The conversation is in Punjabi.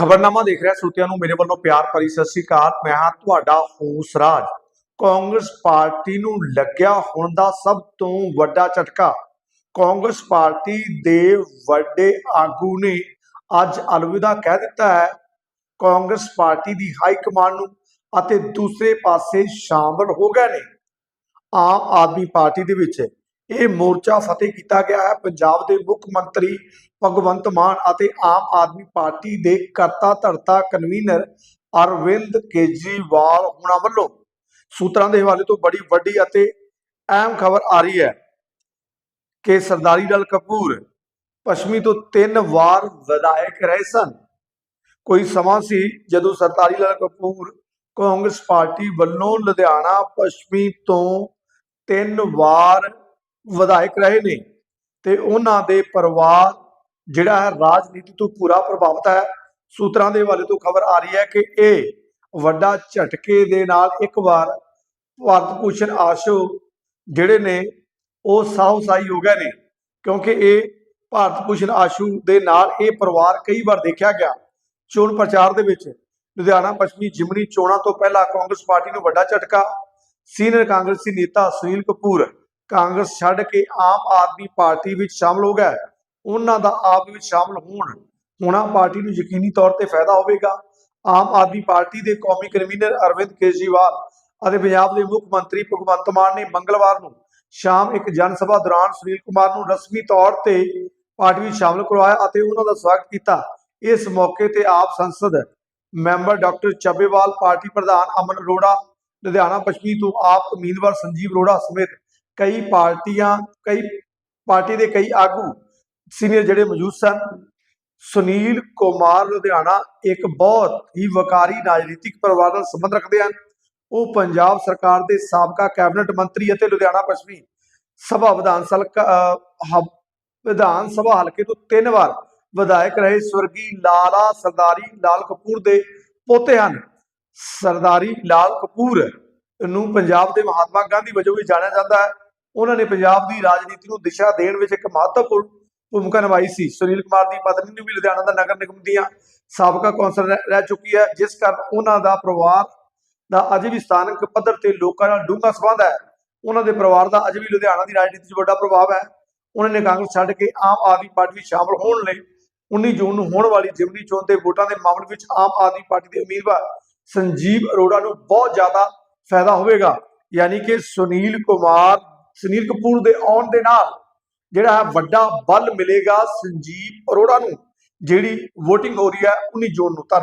ਖਬਰਨਾਮਾ ਦੇਖ ਰਿਹਾ, ਸਰੋਤਿਆਂ ਨੂੰ ਮੇਰੇ ਵੱਲੋਂ ਪਿਆਰ ਭਰੀ ਸਤਿ ਸ੍ਰੀ ਅਕਾਲ। ਮੈਂ ਹਾਂ ਤੁਹਾਡਾ ਹੋਸਰਾਜ ਕਾਂਗਰਸ ਪਾਰਟੀ ਨੂੰ ਲੱਗਿਆ ਹੁਣ ਦਾ ਸਭ ਤੋਂ ਵੱਡਾ ਝਟਕਾ। ਕਾਂਗਰਸ ਪਾਰਟੀ ਦੇ ਵੱਡੇ ਆਗੂ ਨੇ ਅੱਜ ਅਲਵਿਦਾ ਕਹਿ ਦਿੱਤਾ ਹੈ, ਕਾਂਗਰਸ ਪਾਰਟੀ ਦੀ ਹਾਈ ਕਮਾਂਡ ਨੂੰ ਅਤੇ ਦੂਸਰੇ ਪਾਸੇ ਸ਼ਾਮਲ ਹੋ ਗਏ ਨੇ। ਆਮ ਆਦਮੀ ਪਾਰਟੀ ਦੇ ਵਿੱਚ ਇਹ ਮੋਰਚਾ ਫਤਿਹ ਕੀਤਾ ਗਿਆ ਹੈ। ਪੰਜਾਬ ਦੇ ਮੁੱਖ ਮੰਤਰੀ ਭਗਵੰਤ ਮਾਨ ਅਤੇ ਆਮ ਆਦਮੀ ਪਾਰਟੀ ਦੇ ਕਰਤਾ ਧਰਤਾ ਕਨਵੀਨਰ ਅਰਵਿੰਦ ਕੇਜਰੀਵਾਲ ਹੁਣਾਂ ਵੱਲੋਂ ਸੂਤਰਾਂ ਦੇ ਹਵਾਲੇ ਤੋਂ ਬੜੀ ਵੱਡੀ ਅਤੇ ਅਹਿਮ ਖਬਰ ਆ ਰਹੀ ਹੈ ਕਿ ਸਰਦਾਰੀ ਲਾਲ ਕਪੂਰ ਪੱਛਮੀ ਤੋਂ ਤਿੰਨ ਵਾਰ ਵਿਧਾਇਕ ਰਹੇ ਸਨ। ਕੋਈ ਸਮਾਂ ਸੀ ਜਦੋਂ ਸਰਦਾਰੀ ਲਾਲ ਕਪੂਰ ਕਾਂਗਰਸ ਪਾਰਟੀ ਵੱਲੋਂ ਲੁਧਿਆਣਾ ਪੱਛਮੀ ਤੋਂ ਤਿੰਨ ਵਾਰ ਵਿਧਾਇਕ ਰਹੇ ਨੇ ਤੇ ਉਹਨਾਂ ਦੇ ਪਰਿਵਾਰ ਜਿਹੜਾ ਹੈ ਰਾਜਨੀਤੀ ਤੋਂ ਪੂਰਾ ਪ੍ਰਭਾਵਿਤ ਹੈ। ਸੂਤਰਾਂ ਦੇ ਹਵਾਲੇ ਤੋਂ ਖਬਰ ਆ ਰਹੀ ਹੈ ਕਿ ਇਹ ਵੱਡਾ ਝਟਕੇ ਦੇ ਨਾਲ ਇੱਕ ਵਾਰ ਭਾਰਤ ਭੂਸ਼ਣ ਆਸ਼ੂ ਜਿਹੜੇ ਨੇ, ਉਹ ਸਾਹਸਾਈ ਹੋ ਗਏ ਨੇ ਕਿਉਂਕਿ ਇਹ ਭਾਰਤ ਭੂਸ਼ਣ ਆਸ਼ੂ ਦੇ ਨਾਲ ਇਹ ਪਰਿਵਾਰ ਕਈ ਵਾਰ ਦੇਖਿਆ ਗਿਆ। ਚੋਣ ਪ੍ਰਚਾਰ ਦੇ ਵਿੱਚ ਲੁਧਿਆਣਾ, ਪੱਛਮੀ ਜਿਮਨੀ ਚੋਣਾਂ ਤੋਂ ਪਹਿਲਾਂ ਕਾਂਗਰਸ ਪਾਰਟੀ ਨੂੰ ਵੱਡਾ ਝਟਕਾ, ਸੀਨੀਅਰ ਕਾਂਗਰਸੀ ਨੇਤਾ ਸੁਨੀਲ ਕਪੂਰ ਕਾਂਗਰਸ ਛੱਡ ਕੇ ਆਮ ਆਦਮੀ ਪਾਰਟੀ ਵਿੱਚ ਸ਼ਾਮਲ ਹੋ ਗਿਆ ਉਹਨਾਂ ਦਾ ਆਪ ਵਿੱਚ ਸ਼ਾਮਲ ਹੋਣ, ਹੋਣਾ ਪਾਰਟੀ ਨੂੰ ਯਕੀਨੀ ਤੌਰ ਤੇ ਫਾਇਦਾ ਹੋਵੇਗਾ। ਆਮ ਆਦਮੀ ਪਾਰਟੀ ਦੇ ਕੌਮੀ ਕਨਵੀਨਰ ਅਰਵਿੰਦ ਕੇਜਰੀਵਾਲ ਅਤੇ ਪੰਜਾਬ ਦੇ ਮੁੱਖ ਮੰਤਰੀ ਭਗਵੰਤ ਮਾਨ ਨੇ ਮੰਗਲਵਾਰ ਨੂੰ ਸ਼ਾਮ ਇੱਕ ਜਨ ਸਭਾ ਦੌਰਾਨ ਸੁਨੀਲ ਕੁਮਾਰ ਨੂੰ ਰਸਮੀ ਤੌਰ ਤੇ ਪਾਰਟੀ ਵਿੱਚ ਸ਼ਾਮਲ ਕਰਵਾਇਆ ਅਤੇ ਉਹਨਾਂ ਦਾ ਸਵਾਗਤ ਕੀਤਾ। ਇਸ ਮੌਕੇ ਤੇ ਆਪ ਸੰਸਦ ਮੈਂਬਰ ਡਾਕਟਰ ਚੱਬੇਵਾਲ, ਪਾਰਟੀ ਪ੍ਰਧਾਨ ਅਮਨ ਅਰੋੜਾ, ਲੁਧਿਆਣਾ ਪੱਛਮੀ ਤੋਂ ਆਪ ਉਮੀਦਵਾਰ ਸੰਜੀਵ ਅਰੋੜਾ ਸਮੇਤ ਕਈ ਪਾਰਟੀਆਂ ਕਈ ਪਾਰਟੀ ਦੇ ਕਈ ਆਗੂ ਸੀਨੀਅਰ ਜਿਹੜੇ ਮੌਜੂਦ ਸਨ ਸੁਨੀਲ ਕੁਮਾਰ ਲੁਧਿਆਣਾ ਇੱਕ ਬਹੁਤ ਹੀ ਵਕਾਰੀ ਰਾਜਨੀਤਿਕ ਪਰਿਵਾਰ ਨਾਲ ਸੰਬੰਧ ਰੱਖਦੇ ਹਨ। ਉਹ ਪੰਜਾਬ ਸਰਕਾਰ ਦੇ ਸਾਬਕਾ ਕੈਬਨਿਟ ਮੰਤਰੀ ਅਤੇ ਲੁਧਿਆਣਾ ਪੱਛਮੀ ਸਭਾ ਵਿਧਾਨ ਸਲਕਾ ਅਹ, ਵਿਧਾਨ ਸਭਾ ਹਲਕੇ ਤੋਂ ਤਿੰਨ ਵਾਰ ਵਿਧਾਇਕ ਰਹੇ। ਸਵਰਗੀ ਲਾਲਾ ਸਰਦਾਰੀ ਲਾਲ ਕਪੂਰ ਦੇ ਪੋਤੇ ਹਨ। ਸਰਦਾਰੀ ਲਾਲ ਕਪੂਰ ਨੂੰ ਪੰਜਾਬ ਦੇ ਮਹਾਤਮਾ ਗਾਂਧੀ ਵਜੋਂ ਵੀ ਜਾਣਿਆ ਜਾਂਦਾ ਹੈ। ਉਹਨਾਂ ਨੇ ਪੰਜਾਬ ਦੀ ਰਾਜਨੀਤੀ ਨੂੰ ਦਿਸ਼ਾ ਦੇਣ ਵਿੱਚ ਇੱਕ ਮਹੱਤਵਪੂਰਨ ਭੂਮਿਕਾ ਨਿਭਾਈ ਸੀ। ਸੁਨੀਲ ਕੁਮਾਰ ਦੀ ਪਤਨੀ ਨੂੰ ਵੀ ਲੁਧਿਆਣਾ ਦਾ ਨਗਰ ਨਿਗਮ ਦੀਆਂ ਸਾਬਕਾ ਕੌਂਸਲਰ ਰਹਿ ਚੁੱਕੀ ਹੈ, ਜਿਸ ਕਾਰਨ ਉਹਨਾਂ ਦਾ ਪਰਿਵਾਰ ਦਾ ਅਜੇ ਵੀ ਸਥਾਨਕ ਪੱਧਰ ਤੇ ਲੋਕਾਂ ਨਾਲ ਡੂੰਘਾ ਸੰਬੰਧ ਹੈ। ਉਹਨਾਂ ਦੇ ਪਰਿਵਾਰ ਦਾ ਅਜੇ ਵੀ ਲੁਧਿਆਣਾ ਦੀ ਰਾਜਨੀਤੀ 'ਚ ਵੱਡਾ ਪ੍ਰਭਾਵ ਹੈ। ਉਹਨਾਂ ਨੇ ਕਾਂਗਰਸ ਛੱਡ ਕੇ ਆਮ ਆਦਮੀ ਪਾਰਟੀ ਵਿੱਚ ਸ਼ਾਮਲ ਹੋਣ ਲਈ 19 ਜੂਨ ਨੂੰ ਹੋਣ ਵਾਲੀ ਜਿਮਨੀ ਚੋਣ ਦੇ ਵੋਟਾਂ ਦੇ ਮਾਮਲੇ ਵਿੱਚ ਆਮ ਆਦਮੀ ਪਾਰਟੀ ਦੇ ਉਮੀਦਵਾਰ ਸੰਜੀਵ ਅਰੋੜਾ ਨੂੰ ਬਹੁਤ ਜ਼ਿਆਦਾ ਫਾਇਦਾ ਹੋਵੇਗਾ। ਯਾਨੀ ਕਿ ਸੁਨੀਲ ਕੁਮਾਰ ਸੁਨੀਲ ਕਪੂਰ ਦੇ ਆਉਣ ਦੇ ਨਾਲ ਜਿਹੜਾ ਹੈ ਵੱਡਾ ਬਲ ਮਿਲੇਗਾ ਸੰਜੀਵ ਅਰੋੜਾ ਨੂੰ, ਜਿਹੜੀ VOTING ਹੋ ਰਹੀ ਹੈ 19 ਜੂਨ ਨੂੰ। ਧੰਨਵਾਦ